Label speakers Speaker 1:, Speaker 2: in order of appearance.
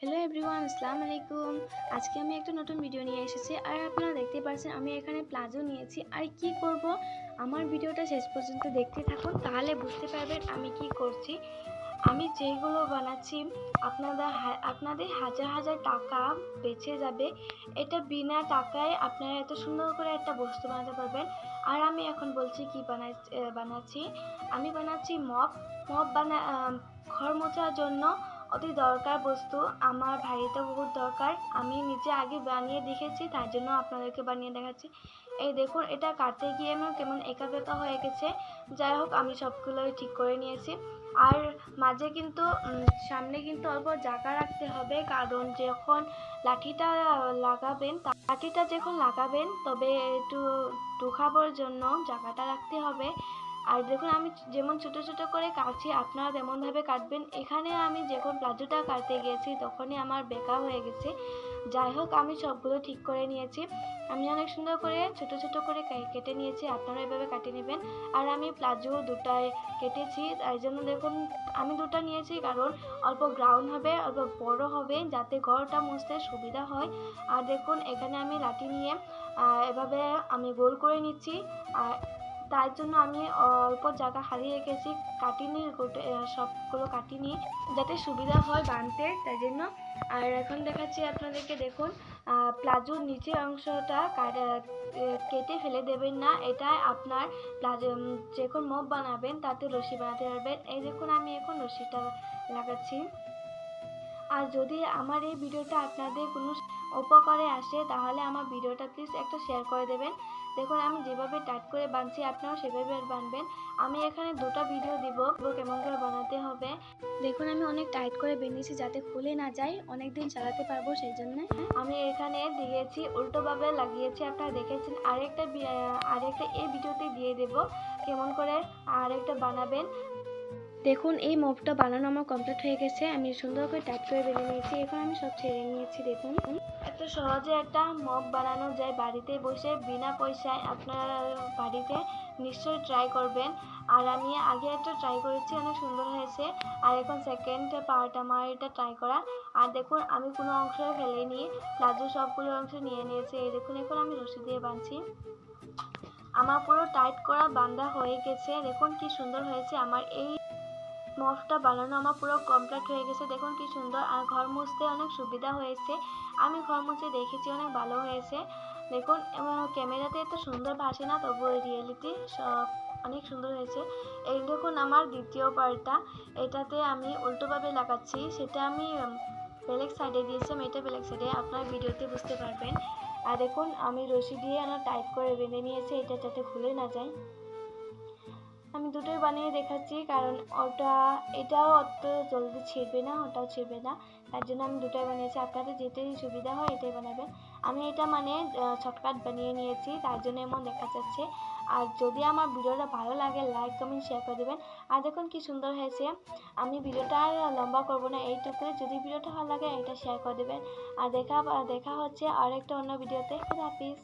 Speaker 1: Hello everyone আসসালামু আলাইকুম। আজকে আমি একটা নতুন ভিডিও নিয়ে এসেছি। আর আপনারা দেখতে পাচ্ছেন আমি এখানে প্লাজো নিয়েছি। আর কি করব? আমার ভিডিওটা শেষ পর্যন্ত দেখতে থাকুন, তাহলে বুঝতে পারবেন আমি কি করছি। আমি যেগুলো বানাচ্ছি আপনাদের আপনাদের হাজার হাজার টাকা বেঁচে যাবে। এটা বিনা টাকায় আপনারা এত সুন্দর করে একটা বস্তু বানাতে পারবেন। আর আমি এখন বলছি কি বানাই বানাচ্ছি। আমি বানাচ্ছি মপ। মপ বানা ঘর মোছার জন্য অতি দরকার বস্তু, আমার বাড়িতে বহুত দরকার। আমি নিজে আগে বানিয়ে দেখেছি, তার জন্য আপনাদেরকে বানিয়ে দেখাচ্ছি। এই দেখুন, এটা কাটতে গিয়ে আমার কেমন একা বেঁকা হয়ে গেছে। যাই হোক, আমি সবগুলোই ঠিক করে নিয়েছি। আর মাঝে কিন্তু সামনে কিন্তু অল্প জায়গা রাখতে হবে, কারণ যখন লাঠিটা লাগাবেন লাঠিটা যখন লাগাবেন, তবে একটু ঢুকাবার জন্য জায়গাটা রাখতে হবে। আর দেখুন, আমি যেমন ছোট ছোট করে কাটছি, আপনারা তেমনভাবে কাটবেন। এখানে আমি যখন প্লাজোটা কাটতে গিয়েছি, তখনই আমার বেকা হয়ে গেছে। যাই হোক, আমি সবগুলো ঠিক করে নিয়েছি। আমি অনেক সুন্দর করে ছোট ছোট করে কেটে নিয়েছি আপনারা এভাবে কাটিয়ে নেবেন। আর আমি প্লাজো দুটায় কেটেছি, তাই জন্য দেখুন, আমি দুটো নিয়েছি কারণ অল্প গ্রাউন্ড হবে, অল্প বড় হবে, যাতে ঘরটা মুছতে সুবিধা হয়। আর দেখুন, এখানে আমি লাঠি নিয়ে এভাবে আমি গোল করে নিচ্ছি। আর তার জন্য আমি অল্প জায়গা হারিয়ে রেখেছি কাটিনি, গোটে সবগুলো কাটিনি, যাতে সুবিধা হয় বানতে, তাই জন্য। আর এখন দেখাচ্ছি আপনাদেরকে, দেখুন প্লাজোর নিচের অংশটা কাটা- ফেলে দেবেন না, এটা আপনার প্লাজো যখন মপ বানাবেন, তাতে রশি বানাতে পারবেন। এই দেখুন, আমি এখন রশিটা লাগাচ্ছি। আর যদি আমার এই ভিডিওটা আপনাদের কোনো উপকারে আসে তাহলে আমার ভিডিওটা প্লিজ একটা শেয়ার করে দেবেন। দেখুন আমি যেভাবে টাইট করে বানছি আপনারাও সেভাবে বানবেন আমি এখানে দুটো ভিডিও দিব কেমন করে বানাতে হবে। দেখুন আমি অনেক টাইট করে বেনিয়েছি যাতে খুলে না যায় অনেক দিন চালাতে পারব সেই জন্য আমি এখানে দিয়েছি উল্টোভাবে লাগিয়েছি আপনারা দেখেছেন আরেকটা আরেকটা এই ভিডিওতে দিয়ে দেব কেমন করে আরেকটা বানাবেন। দেখুন, এই মপটা বানানো আমার কমপ্লিট হয়ে গেছে। আমি সুন্দর করে টাইট করে বেলে নিয়েছি। এখন আমি সব ছেড়ে নিয়েছি, দেখুন। এত সহজে একটা মপ বানানো যায় বাড়িতে বসে বিনা পয়সায়। আপনারা বাড়িতে নিশ্চয়ই ট্রাই করবেন। আর আমি আগে একটা ট্রাই করেছি, অনেক সুন্দর হয়েছে। আর এখন সেকেন্ড পার্ট আমার এটা ট্রাই করা। আর দেখুন, আমি কোনো অংশ ফেলেনি। প্লাজো সবগুলো অংশ নিয়ে নিয়েছি। এই দেখুন, এখন আমি রশি দিয়ে বাঁধছি। আমার পুরো টাইট করা বান্ধা হয়ে গেছে। দেখুন, কি সুন্দর হয়েছে। আমার এই মফটা বানানো আমার পুরো কমপ্লিট হয়ে গেছে। দেখুন কি সুন্দর, আর ঘর মুছতে অনেক সুবিধা হয়েছে। আমি ঘর মুছে দেখেছি, অনেক ভালো হয়েছে। দেখুন ক্যামেরাতে এত সুন্দর ভাসে না, তবুও রিয়েলিটি সব অনেক সুন্দর হয়েছে। এই দেখুন আমার দ্বিতীয় পার্টটা এটাতে আমি উল্টোভাবে লাগাচ্ছি। সেটা আমি বেলেগ সাইডে দিয়েছিলাম, এটা বেলেগ সাইডে আপনার ভিডিওতে বুঝতে পারবেন। আর দেখুন, আমি রশি দিয়ে আমার টাইট করে বেঁধে নিয়েছি, এটা যাতে খুলে না যায়। দুটোই বানিয়ে দেখাচ্ছি, কারণ ওটা, এটাও অত জলদি ছিঁড়বে না, ওটাও ছিঁড়বে না। তার জন্য আমি দুটোই বানিয়েছি। আপনাদের যেটাই সুবিধা হয়, এটাই বানাবেন। আমি এটা মানে শর্টকাট বানিয়ে নিয়েছি, তার জন্য এমন দেখা যাচ্ছে। আর যদি আমার ভিডিওটা ভালো লাগে লাইক কমেন্ট শেয়ার করে দেবেন। আর দেখুন কি সুন্দর হয়েছে। আমি ভিডিওটা আর লম্বা করব না, এইটুকু। যদি ভিডিওটা ভালো লাগে, এটা শেয়ার করে দেবেন। আর দেখা দেখা হচ্ছে আর একটা অন্য ভিডিওতে। হাফিজ।